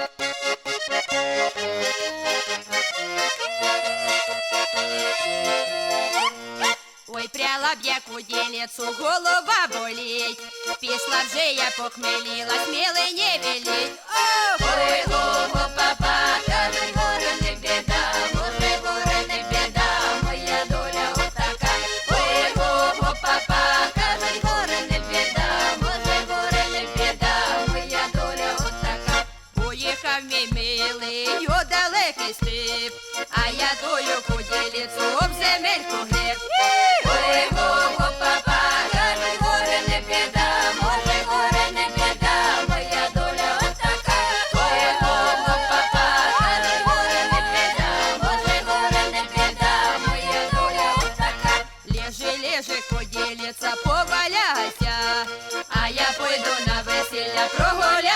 Ой, пряла б як у ділецу, голова боліть. Пішла вже я похмеліла, сміли не веліть. Мій милий у далекий степ, а я дою поділіцю об земельку греб. Ой, го, папа, горе не біда, може, горе не біда, моя доля отака. Папа, горе не біда, може, горе не біда, моя доля отака. Лежи, лежи, поділіться, поваляйся, а я пойду на весілля прогуляться.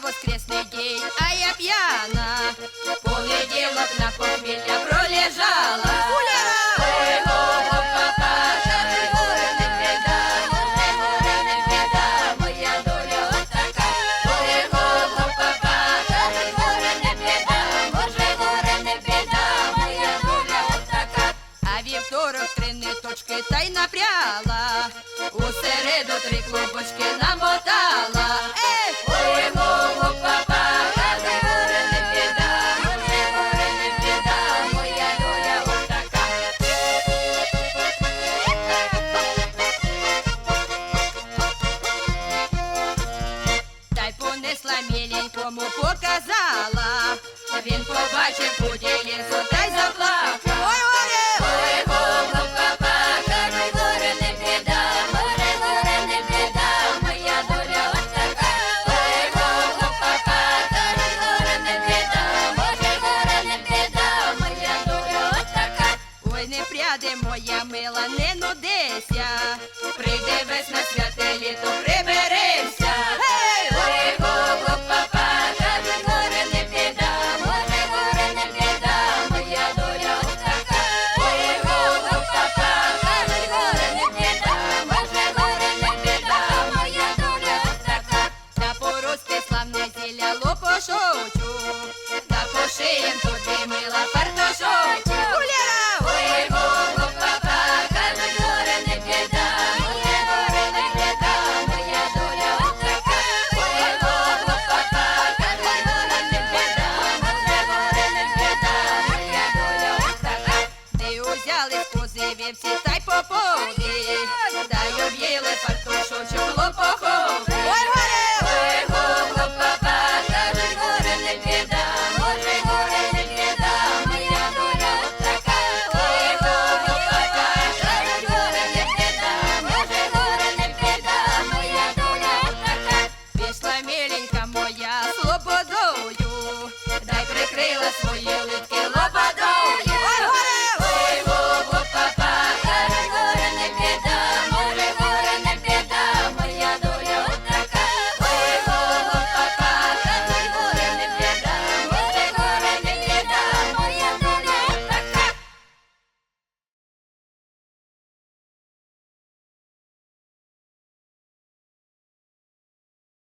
Неділя, воскресний день, а я п'яна, понеділок на похмілля пролежала. Ой, папа, горе не може, горе не біда, моя доля отака. Ой, го, папа, горе не біда, може, горе не біда, моя доля отака. А вівторок три ниточки та й напряла, у середу три клубочки намотала. Й міленькому, показала. Він побачив поділінцю та й заплакав. Ой, горе! Ой, горе не біда, горе, горе не біда, моя доля отака. Ой, го, папа, кажуть, горе не біда, може, горе не біда, моя доля отака. Ой, не пряде моя мила, не нудися. Прийде весна святе літо, приберемося. Гей, лопошочу, та пошиєм тобі мила фартошочу. Ой, папа, горе не біда, моє горе не біда, моя доля отака. Ой, го, папа, горе не біда, моє горе не біда, моя доля отака. Ти узяли позивівці та й попові, та й об'їли фартушочок лопохові. відкрила своє литке.